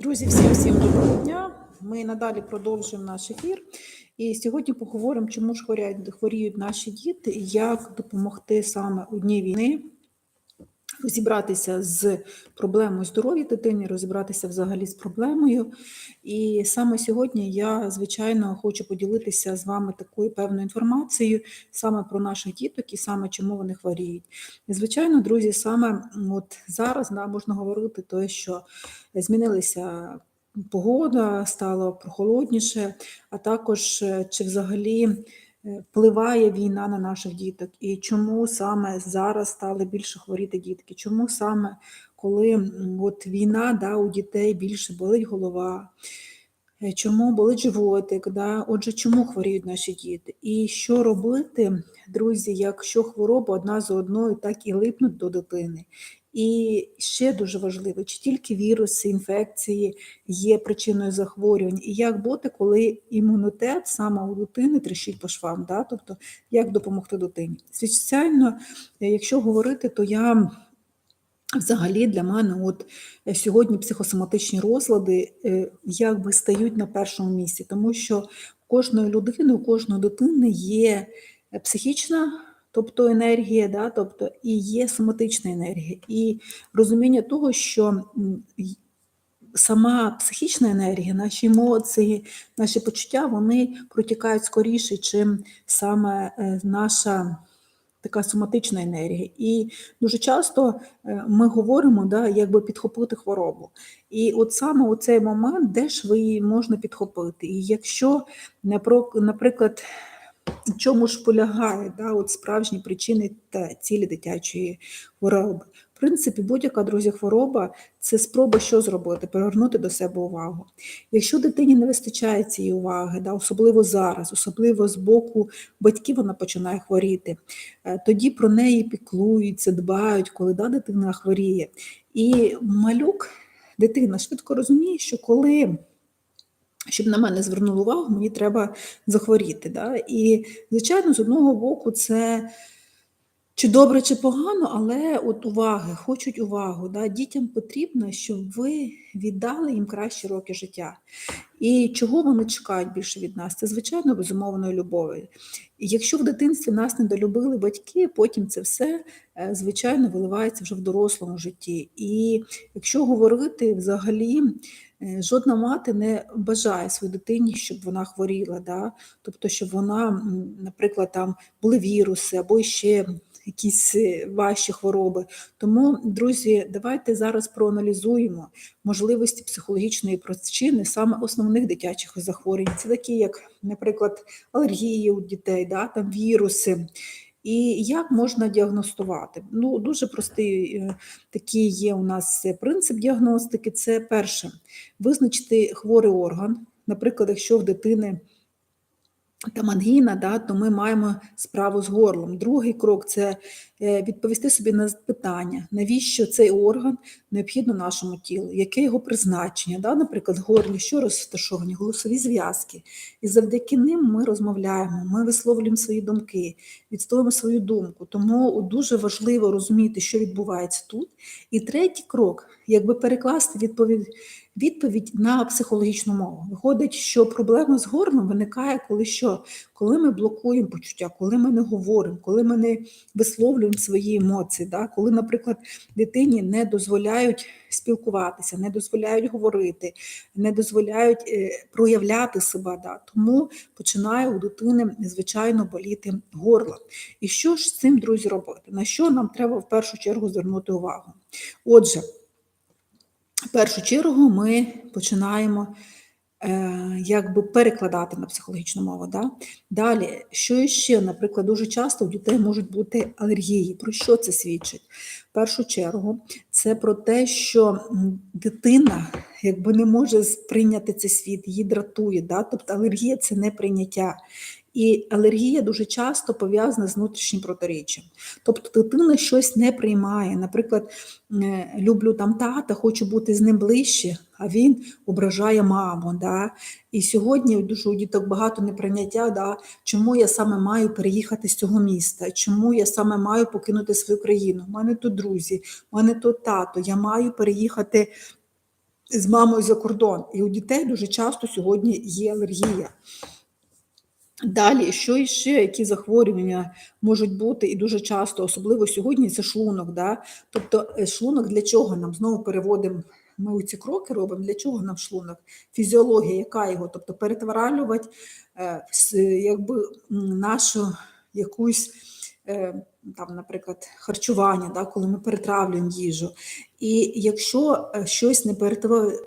Друзі, всім всім доброго дня. Ми надалі продовжуємо наш ефір. І сьогодні поговоримо, чому ж хворіють наші діти як допомогти саме у дні війни розібратися з проблемою здоров'я дитини, розібратися взагалі з проблемою. І саме сьогодні я, звичайно, хочу поділитися з вами такою певною інформацією саме про наших діток і саме чому вони хворіють. І, звичайно, друзі, саме от зараз да, можна говорити, те, що змінилися. Погода стало прохолодніше, а також е, чи взагалі впливає війна на наших діток, і чому саме зараз стали більше хворіти дітки? Чому саме коли от війна да, у дітей більше болить голова? Е, Чому болить животик? Да? Отже, чому хворіють наші діти? І що робити, друзі, якщо хвороба одна за одною так і липнуть до дитини? І ще дуже важливо, чи тільки віруси, інфекції є причиною захворювань, і як бути, коли імунітет саме у дитини тріщить по швам, да? тобто як допомогти дитині. Звичайно, якщо говорити, то я взагалі для мене от сьогодні психосоматичні розлади е, якби стають на першому місці, тому що у кожної людини, у кожної дитини є психічна. Тобто енергія, да, тобто і є соматична енергія, і розуміння того, що сама психічна енергія, наші емоції, наші почуття, вони протікають скоріше, чим саме е, наша така соматична енергія. І дуже часто е, ми говоримо, да, якби підхопити хворобу. І от саме у цей момент, де ж ви її можна підхопити. І якщо, наприклад, в чому ж полягає да, от справжні причини та цілі дитячої хвороби. В принципі, будь-яка друзі, хвороба це спроба що зробити, привернути до себе увагу. Якщо дитині не вистачає цієї уваги, да, особливо зараз, особливо з боку батьків вона починає хворіти, е, тоді про неї піклуються, дбають, коли да, дитина хворіє. І малюк, дитина швидко розуміє, що коли щоб на мене звернули увагу, мені треба захворіти. Да? І, звичайно, з одного боку, це чи добре, чи погано, але от уваги, хочуть увагу. Да? Дітям потрібно, щоб ви віддали їм кращі роки життя. І чого вони чекають більше від нас? Це, звичайно, безумовної любові. І якщо в дитинстві нас недолюбили батьки, потім це все, е, звичайно, виливається вже в дорослому житті. І якщо говорити взагалі, жодна мати не бажає своїй дитині, щоб вона хворіла, да? тобто, щоб вона, наприклад, там були віруси або ще якісь е, важчі хвороби. Тому, друзі, давайте зараз проаналізуємо можливості психологічної причини саме основних дитячих захворювань. Це такі, як, наприклад, алергії у дітей, да, там віруси. І як можна діагностувати? Ну, дуже простий е, такий є у нас е, принцип діагностики. Це перше визначити хворий орган. Наприклад, якщо в дитини там ангіна, да, то ми маємо справу з горлом. Другий крок це е, відповісти собі на питання, навіщо цей орган необхідно нашому тілу, яке його призначення. Да? Наприклад, горлі, що розташовані, голосові зв'язки. І завдяки ним ми розмовляємо, ми висловлюємо свої думки, відстоюємо свою думку. Тому дуже важливо розуміти, що відбувається тут. І третій крок, якби перекласти відповідь. Відповідь на психологічну мову. Виходить, що проблема з горлом виникає, коли що? Коли ми блокуємо почуття, коли ми не говоримо, коли ми не висловлюємо свої емоції, да? коли, наприклад, дитині не дозволяють спілкуватися, не дозволяють говорити, не дозволяють е, проявляти себе. Да? Тому починає у дитини, звичайно, боліти горло. І що ж з цим, друзі, робити? На що нам треба в першу чергу звернути увагу? Отже, першу чергу ми починаємо якби перекладати на психологічну мову. Да? Далі, що ще, наприклад, дуже часто у дітей можуть бути алергії. Про що це свідчить? В першу чергу, це про те, що дитина якби не може сприйняти цей світ, її дратує. Да? Тобто алергія це не прийняття. І алергія дуже часто пов'язана з внутрішнім протиріччям. Тобто дитина щось не приймає. Наприклад, е, люблю там тата, хочу бути з ним ближче, а він ображає маму. Да? І сьогодні дуже у діток багато неприйняття, да? чому я саме маю переїхати з цього міста, чому я саме маю покинути свою країну. У мене тут друзі, у мене тут тато, я маю переїхати з мамою за кордон. І у дітей дуже часто сьогодні є алергія. Далі, що іще, які захворювання можуть бути, і дуже часто, особливо сьогодні, це шлунок. Да? Тобто е, шлунок для чого нам? Знову переводимо, ми ці кроки робимо, для чого нам шлунок? Фізіологія, яка його? Тобто перетворювати е, якби, нашу якусь, е, там, наприклад, харчування, да? коли ми перетравлюємо їжу. І якщо е, щось не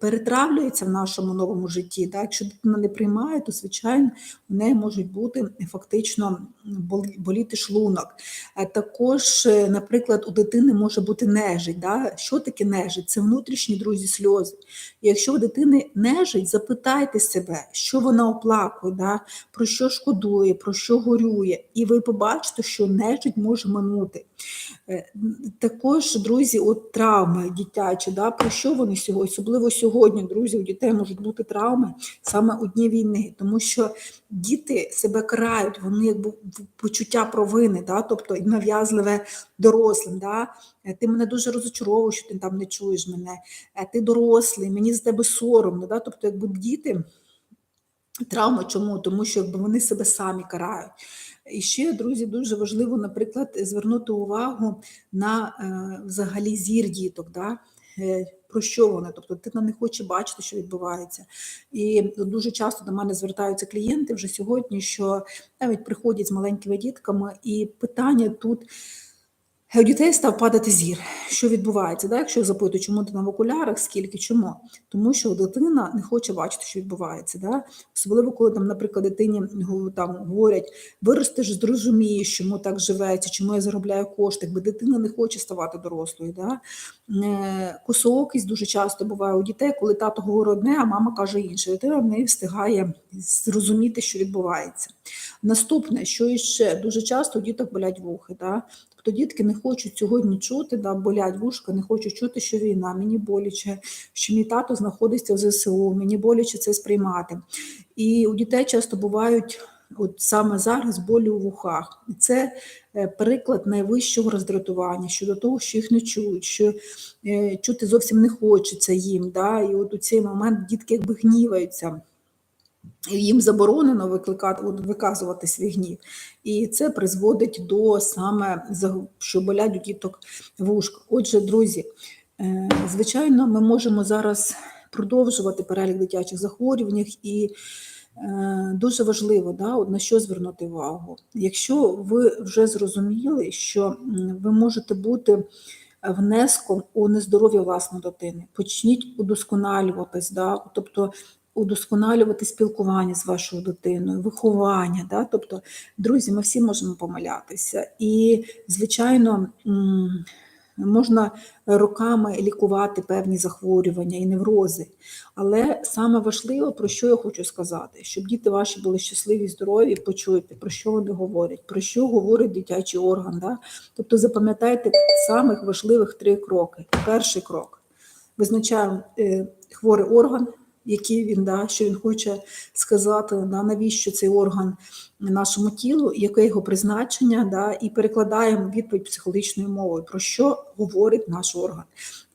перетравлюється в нашому новому житті, да? якщо дитина не приймає, то звичайно у неї можуть бути фактично боліти шлунок. А також, е, наприклад, у дитини може бути нежить. Да? Що таке нежить? Це внутрішні друзі сльози. Якщо у дитини нежить, запитайте себе, що вона оплакує, да? про що шкодує, про що горює, і ви побачите, що нежить може минути. Е, Також, друзі, от травми дитячі, да, про що вони сьогодні, особливо сьогодні, друзі, у дітей можуть бути травми саме у дні війни, тому що діти себе карають, вони якби почуття провини, да, тобто нав'язливе дорослим. Да, е, ти мене дуже розочаровуєш, що ти там не чуєш мене, е, ти дорослий, мені з тебе соромно. Да, тобто, якби діти. Травма чому? Тому що якби вони себе самі карають. І ще, друзі, дуже важливо, наприклад, звернути увагу на е, взагалі зір діток. Да? Е, Про що вони? Тобто дитина не хоче бачити, що відбувається. І дуже часто до мене звертаються клієнти вже сьогодні, що навіть приходять з маленькими дітками, і питання тут. Дітей став падати зір. Що відбувається? Да? Якщо запитую, чому ти на в окулярах, скільки, чому? Тому що дитина не хоче бачити, що відбувається. Да? Особливо, коли там, наприклад, дитині там, говорять, виростеш, зрозумієш, чому так живеться, чому я заробляю кошти, якби дитина не хоче ставати дорослою. Да? Косоокість дуже часто буває у дітей, коли тато говорить одне, а мама каже інше. Дитина не встигає зрозуміти, що відбувається. Наступне, що іще дуже часто у діток болять вухи. Да? Тобто дітки не хочуть сьогодні чути, да, болять вушка, не хочуть чути, що війна, мені боляче, що мій тато знаходиться в ЗСУ, мені боляче це сприймати. І у дітей часто бувають от саме зараз болі у вухах. Це приклад найвищого роздратування щодо того, що їх не чують, що е, чути зовсім не хочеться їм. Да? І от у цей момент дітки якби гніваються. Їм заборонено викликати, виказувати свій гнів. І це призводить до саме що болять у діток вушка. Отже, друзі, е, звичайно, ми можемо зараз продовжувати перелік дитячих захворювань і е, дуже важливо, да, на що звернути увагу. Якщо ви вже зрозуміли, що ви можете бути внеском у нездоров'я власної дитини, почніть удосконалюватись, да, тобто удосконалювати спілкування з вашою дитиною, виховання. Да? Тобто, друзі, ми всі можемо помилятися. І, звичайно, можна роками лікувати певні захворювання і неврози. Але саме важливо, про що я хочу сказати, щоб діти ваші були щасливі, здорові, почуйте, про що вони говорять, про що говорить дитячий орган. Да? Тобто запам'ятайте самих важливих три кроки. Перший крок. Визначаємо е, хворий орган, який він да, що він хоче сказати, да, навіщо цей орган нашому тілу, яке його призначення, да, і перекладаємо відповідь психологічною мовою, про що говорить наш орган.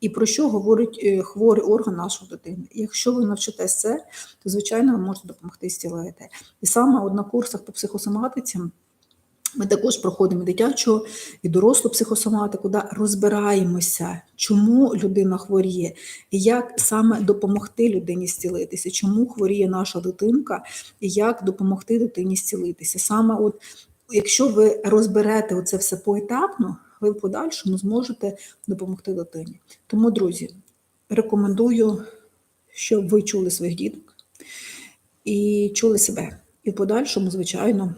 І про що говорить е, хворий орган нашої дитини. Якщо ви навчитесь це, то звичайно ви можете допомогти зцілити. І саме на курсах по психосоматиці ми також проходимо дитячу і дорослу психосоматику, да, розбираємося, чому людина хворіє, і як саме допомогти людині зцілитися, чому хворіє наша дитинка, і як допомогти дитині зцілитися. Саме от, якщо ви розберете це все поетапно, ви в подальшому зможете допомогти дитині. Тому, друзі, рекомендую, щоб ви чули своїх діток і чули себе. І в подальшому, звичайно,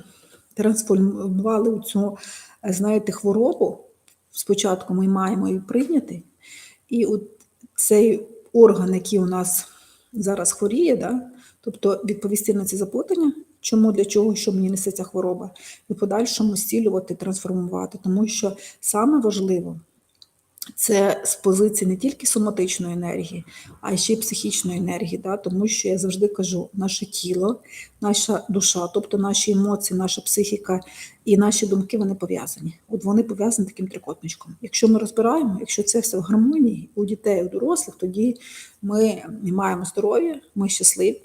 трансформували у цю, знаєте, хворобу. Спочатку ми маємо її прийняти, і от цей орган, який у нас зараз хворіє, да, тобто відповісти на ці запитання, чому, для чого, що мені несе ця хвороба, і в подальшому зцілювати, трансформувати. Тому що саме важливо це з позиції не тільки соматичної енергії, а ще й психічної енергії. Да? Тому що я завжди кажу, наше тіло, наша душа, тобто наші емоції, наша психіка і наші думки вони пов'язані. От вони пов'язані таким трикутничком. Якщо ми розбираємо, якщо це все в гармонії у дітей, у дорослих, тоді ми маємо здоров'я, ми щасливі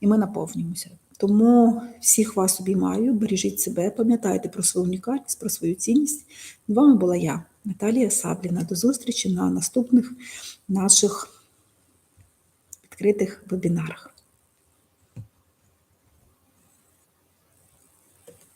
і ми наповнюємося. Тому всіх вас обіймаю, бережіть себе, пам'ятайте про свою унікальність, про свою цінність. З вами була я, Наталія Сабліна. До зустрічі на наступних наших відкритих вебінарах.